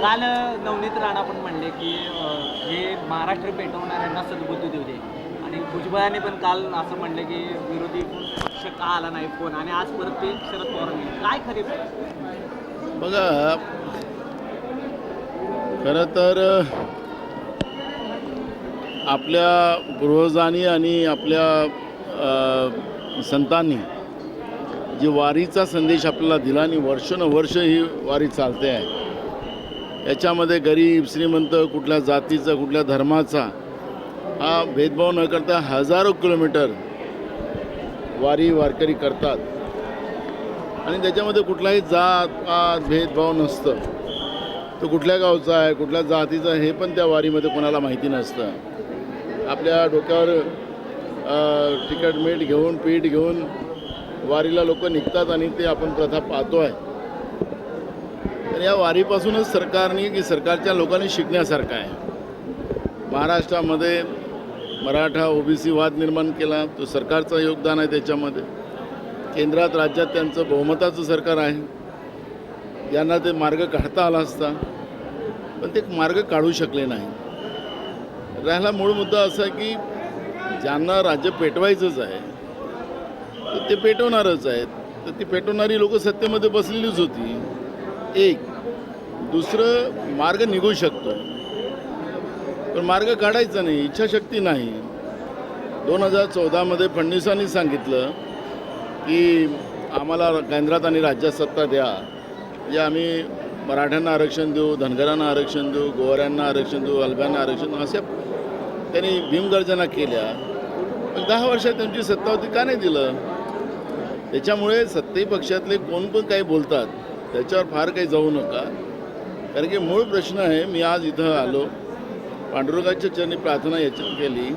काल नवनीत राणा पण म्हणले की हे महाराष्ट्र पेटवणाऱ्यांना सद्बुद्धी देऊ दे. आणि भुजबळाने पण काल असं म्हणलं की विरोधी पक्ष का आला नाही फोन? आणि आज परत ते शरद पवार काय खरे बघा खरं तर आपल्या पूर्वजांनी आणि आपल्या संतांनी जी वारीचा संदेश आपल्याला दिला आणि वर्षानुवर्ष ही वारी चालते आहे याच्यामध्ये गरीब श्रीमंत कुठल्या जातीचा कुठल्या धर्माचा हा भेदभाव न करता हजारो किलोमीटर वारी वारकरी करतात. आणि त्याच्यामध्ये कुठलाही जात पात भेदभाव नसतं. तो कुठल्या गावचा आहे कुठल्या जातीचा आहे हे पण त्या वारीमध्ये कोणाला माहिती नसतं. आपल्या डोक्यावर अ, तिखट मीठ घेऊन पीठ घेऊन वारीला लोक निघतात आणि ते आपण प्रथा पाहतो आहे तर या वारीपासूनच सरकारने की सरकारच्या लोकांनी शिकण्यासारखं आहे. महाराष्ट्रामध्ये मराठा ओबीसी वाद निर्माण केला तो सरकारचं योगदान आहे त्याच्यामध्ये. केंद्रात राज्यात त्यांचं बहुमताचं सरकार आहे. यांना ते मार्ग काढता आला असता पण ते मार्ग काढू शकले नाही. राहिला मूळ मुद्दा असा आहे की ज्यांना राज्य पेटवायचंच आहे तर ते पेटवणारच आहेत. तर ती पेटवणारी लोक सत्तेमध्ये बसलेलीच होती. एक दुसरं मार्ग निघू शकतो. पण मार्ग काढायचा नाही इच्छाशक्ती नाही. दोन हजार चौदामध्ये फडणवीसांनी सांगितलं की आम्हाला केंद्रात आणि राज्यात सत्ता द्या. जे आम्ही मराठ्यांना आरक्षण देऊ धनगरांना आरक्षण देऊ गोवऱ्यांना आरक्षण देऊ अल्ब्यांना आरक्षण देऊ अशा त्यांनी भीमगर्जना केल्या. पण दहा वर्षात त्यांची सत्ता होती का नाही दिलं? त्याच्यामुळे सत्ताही पक्षातले कोण पण काही बोलतात त्याच्यावर फार काही जाऊ नका. कारण की मूळ प्रश्न आहे मी आज इथं आलो पांडुरंगाच्या चरणी प्रार्थना याच्यात केली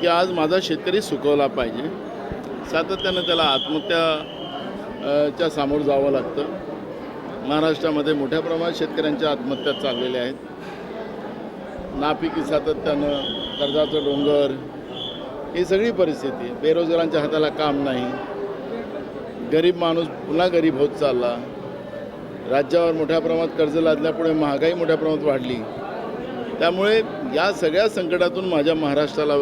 की आज माझा शेतकरी सुकवला पाहिजे. सातत्यानं त्याला आत्महत्या च्या सामोरं जावं लागतं. महाराष्ट्रामध्ये मोठ्या प्रमाणात शेतकऱ्यांच्या आत्महत्या चाललेल्या आहेत. नापिकी सातत्यानं कर्जाचं डोंगर ही सगळी परिस्थिती बेरोजगारांच्या हाताला काम नाही. गरीब माणूस पुन्हा गरीब होत चालला. राज्यावर मोठ्या प्रमाणात कर्ज लादल्यापुढे महागाई मोठ्या प्रमाणात वाढली. त्यामुळे या सगळ्या संकटातून माझ्या महाराष्ट्राला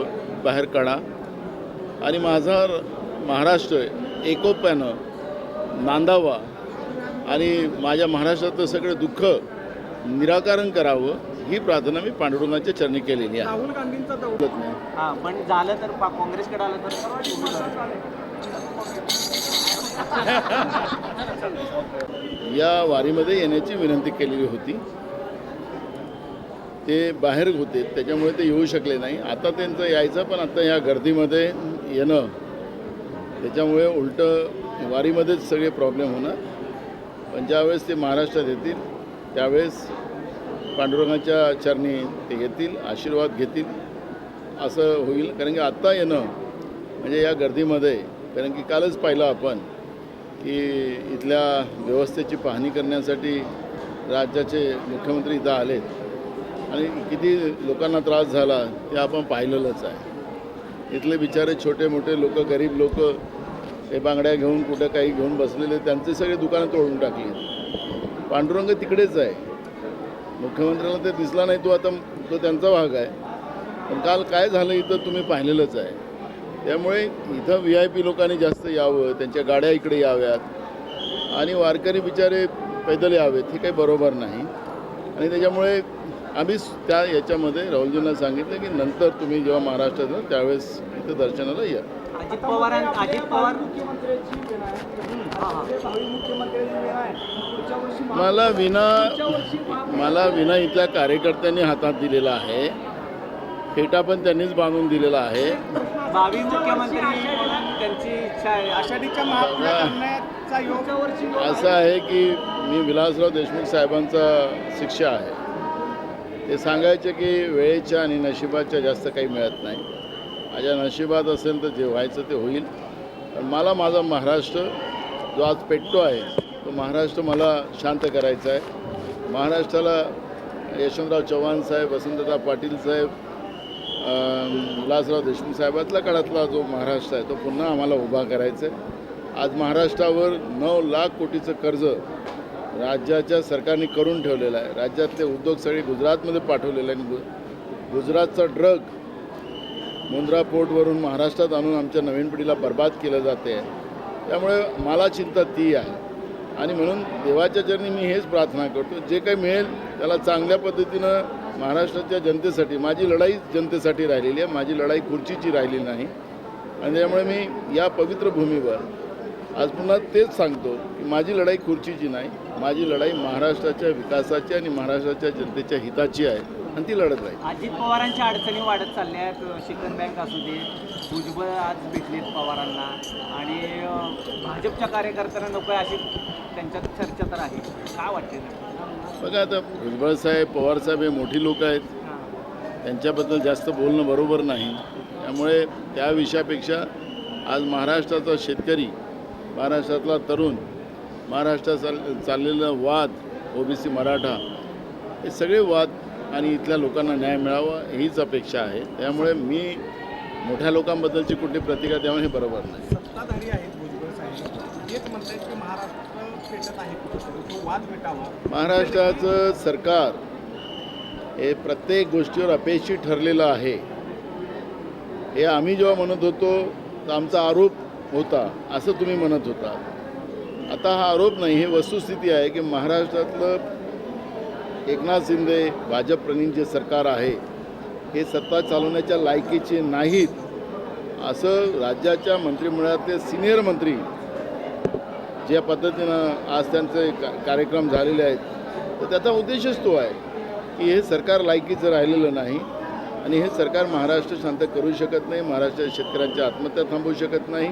बाहेर काढा. आणि माझा महाराष्ट्र एकोप्यानं नांदावा. आणि माझ्या महाराष्ट्रातलं सगळं दुःख निराकरण करावं ही प्रार्थना मी पांडुरंगाच्या चरणी केलेली आहे. राहुल गांधींचा दौरा नाही. हां पण झालं तर पा- काँग्रेसकडे आलं तर या वारीमध्ये येण्याची विनंती केलेली होती. ते बाहेर होते त्याच्यामुळे ते येऊ शकले नाही. आता त्यांचं यायचं पण आता या गर्दीमध्ये येणं त्याच्यामुळे उलटं वारीमध्येच सगळे प्रॉब्लेम होणार पण ज्यावेळेस ते महाराष्ट्रात येतील त्यावेळेस पांडुरंगाच्या चरणी ते येतील आशीर्वाद घेतील असं होईल. कारण की आत्ता येणं म्हणजे या गर्दीमध्ये कारण की कालच पाहिलं आपण की इथल्या व्यवस्थेची पाहणी करण्यासाठी राज्याचे मुख्यमंत्री इथं आलेत. आणि किती लोकांना त्रास झाला ते आपण पाहिलेलंच आहे. इथले बिचारे छोटे मोठे लोक गरीब लोक हे बांगड्या घेऊन कुठं काही घेऊन बसलेले त्यांचे सगळे दुकानं तोडून टाकली. पांडुरंग तिकडेच आहे. मुख्यमंत्र्याला ते दिसला नाही तो आता तो त्यांचा भाग आहे. पण काल काय झालं इथं तुम्ही पाहिलेलंच आहे. त्यामुळे इथं व्ही आय पी लोकांनी जास्त यावं त्यांच्या गाड्या इकडे याव्यात. आणि वारकरी बिचारे पैदल यावेत हे काही बरोबर नाही. आणि त्याच्यामुळे आम्ही त्या याच्यामध्ये राहुलजींना सांगितलं की नंतर तुम्ही जेव्हा महाराष्ट्रात येणार त्यावेळेस इथं दर्शनाला या. अजित पवारां अजित पवार? हां हां मला विना मला विना इथल्या कार्यकर्त्यांनी हातात दिलेला आहे. फेटा पण त्यांनीच बांधून दिलेला आहे. भावी मुख्यमंत्री म्हणून त्यांची इच्छा आहे. आषाढीच्या महात्म्या करण्याचा योग वर्षी असं आहे की मी विलासराव देशमुख साहेबांचा शिष्य आहे. ते सांगायचे की वेळेच्या आणि नशिबाच्या जास्त काही मिळत नाही. माझ्या नशिबात असेल तर जे व्हायचं ते होईल. पण मला माझा महाराष्ट्र जो आज पेटतो आहे तो महाराष्ट्र मला शांत करायचा आहे. महाराष्ट्राला यशवंतराव चव्हाण साहेब वसंतदादा पाटील साहेब विलासराव देशमुख साहेबातला काळातला जो महाराष्ट्र आहे तो पुन्हा आम्हाला उभा करायचा आहे. आज महाराष्ट्रावर नऊ लाख कोटीचं कर्ज राज्याच्या सरकारने करून ठेवलेला आहे. राज्यातले उद्योग सगळे गुजरातमध्ये पाठवलेले आहे आणि गुजरातचा ड्रग मुंद्रा पोर्टवरून महाराष्ट्रात आणून आमच्या नवीन पिढीला बर्बाद केलं जाते. त्यामुळे मला चिंता ती आहे. आणि म्हणून देवाच्या चरणी मी हेच प्रार्थना करतो. जे काही मिळेल त्याला चांगल्या पद्धतीनं महाराष्ट्राच्या जनतेसाठी माझी लढाई जनतेसाठी राहिलेली आहे. माझी लढाई खुर्चीची राहिली नाही. आणि त्यामुळे मी या पवित्र भूमीवर आज पुन्हा तेच सांगतो की माझी लढाई खुर्चीची नाही माझी लढाई महाराष्ट्राच्या विकासाची आणि महाराष्ट्राच्या जनतेच्या हिताची आहे आणि ती लढत राहील. अजित पवारांच्या अडचणी वाढत चालल्या आहेत. शिकन बँक असू दे भुजबळ आज भेटलेत पवारांना. आणि भाजपच्या कार्यकर्त्यांना नको आहे अशी त्यांच्यात चर्चा तर आहे. काय वाटते बघा आता भुजबळ साहेब पवार साहेब हे मोठी लोक आहेत. त्यांच्याबद्दल जास्त बोलणं बरोबर नाही. त्यामुळे त्या विषयापेक्षा आज महाराष्ट्राचा शेतकरी महाराष्ट्रातला तरुण महाराष्ट्रात चाल चाललेला वाद ओबीसी मराठा हे सगळे वाद आणि इथल्या लोकांना न्याय मिळावा हीच अपेक्षा आहे. त्यामुळे मी मोठ्या लोकांबद्दलची कुठली प्रतिक्रिया देणं हे बरोबर नाही. सत्ताधारी आहेत भुजबळ साहेब. हेच म्हणतात की महाराष्ट्र पेटत आहे कुठेतरी. तो वाद मिटावा महाराष्ट्राचं सरकार हे प्रत्येक गोष्टीवर अपयशी ठरलेलं आहे. हे आम्ही जेव्हा म्हणत होतो तर आमचा आरोप होता असं तुम्ही म्हणत होता. आता हा आरोप नाही हे वस्तुस्थिती आहे की महाराष्ट्रातलं एकनाथ शिंदे भाजप प्रणीत जे सरकार आहे हे सत्ता चालवण्याच्या लायकीचे नाहीत असं राज्याच्या मंत्रिमंडळातले सिनियर मंत्री ज्या पद्धतीनं आज त्यांचे का कार्यक्रम झालेले आहेत तर त्याचा उद्देशच तो आहे की हे सरकार लायकीचं राहिलेलं नाही आणि हे सरकार महाराष्ट्र शांत करू शकत नाही महाराष्ट्राच्या शेतकऱ्यांच्या आत्महत्या थांबवू शकत नाही.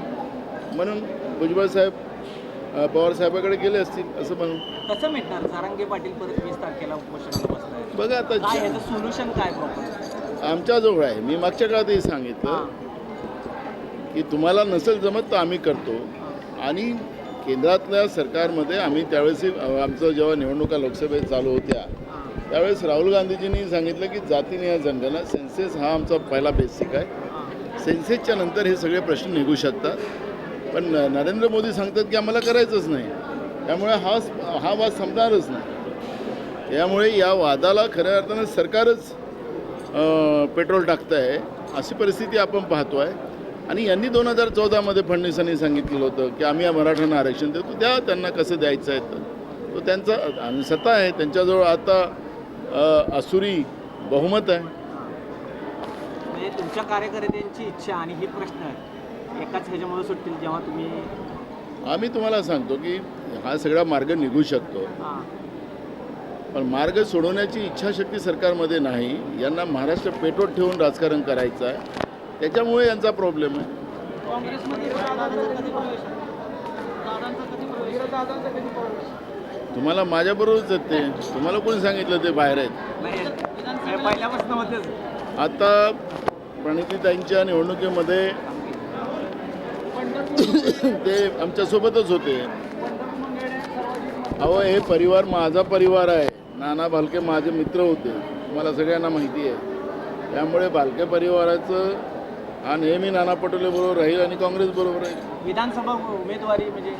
म्हणून भुजबळ साहेब पवार साहेबाकडे गेले असतील असं म्हणून. कसं मिटणार? सारंगे पाटील परत वीस तारखेला उपोषणाला बघा आता सोल्युशन काय आमच्याजवळ आहे. मी मागच्या काळातही सांगितलं की तुम्हाला नसेल जमत तर आम्ही करतो. आणि केंद्रातल्या सरकारमध्ये आम्ही त्यावेळेस आमचं जेव्हा निवडणुका लोकसभेत चालू होत्या त्यावेळेस राहुल गांधीजींनी सांगितलं की जातीनिहाय जनगणना सेन्सेस हा आमचा पहिला बेसिक आहे. सेन्सेसच्या नंतर हे सगळे प्रश्न निघू शकतात. पण नरेंद्र मोदी सांगतात की आम्हाला करायचंच नाही. त्यामुळे हा हा वाद संपणारच नाही. त्यामुळे या वादाला खऱ्या अर्थानं सरकारच पेट्रोल टाकतं आहे अशी परिस्थिती आपण पाहतो आहे आणि यांनी दोन हजार चौदामध्ये फडणवीसांनी सांगितलेलं होतं की आम्ही या मराठ्यांना आरक्षण देतो द्या त्यांना कसं द्यायचं आहे तर. तो त्यांचा आणि सत्ता आहे त्यांच्याजवळ आता असुरी बहुमत आहे. म्हणजे तुमच्या कार्यकर्त्यांची इच्छा आणि हे प्रश्न आहे. एकाच ह्याच्यामध्ये सुटतील जेव्हा तुम्ही आम्ही तुम्हाला सांगतो की हा सगळा मार्ग निघू शकतो. हां. पण मार्ग सोडवण्याची इच्छाशक्ती सरकारमध्ये नाही. यांना महाराष्ट्र पेटोट ठेवून राजकारण करायचं आहे. त्याच्यामुळे यांचा प्रॉब्लेम आहे. काँग्रेसमध्ये दादांचा कधी प्रवेश दादांचा कधी प्रवेश दादांचा कधी प्रवेश तुम्हाला माझ्याबरोबरच आहेत ते. तुम्हाला कोणी सांगितलं ते बाहेर आहेत? नाही पहिल्यापासून होतेच. आता प्रणितीताईंच्या निवडणुकीमध्ये ते आमच्यासोबतच होते. अहो हे परिवार माझा परिवार आहे. नाना भालके माझे मित्र होते. तुम्हाला सगळ्यांना माहिती आहे. त्यामुळे भालके परिवाराचं हा नेहमी नाना पटोले बरोबर राहील आणि काँग्रेस बरोबर राहील. विधानसभा उमेदवारी म्हणजे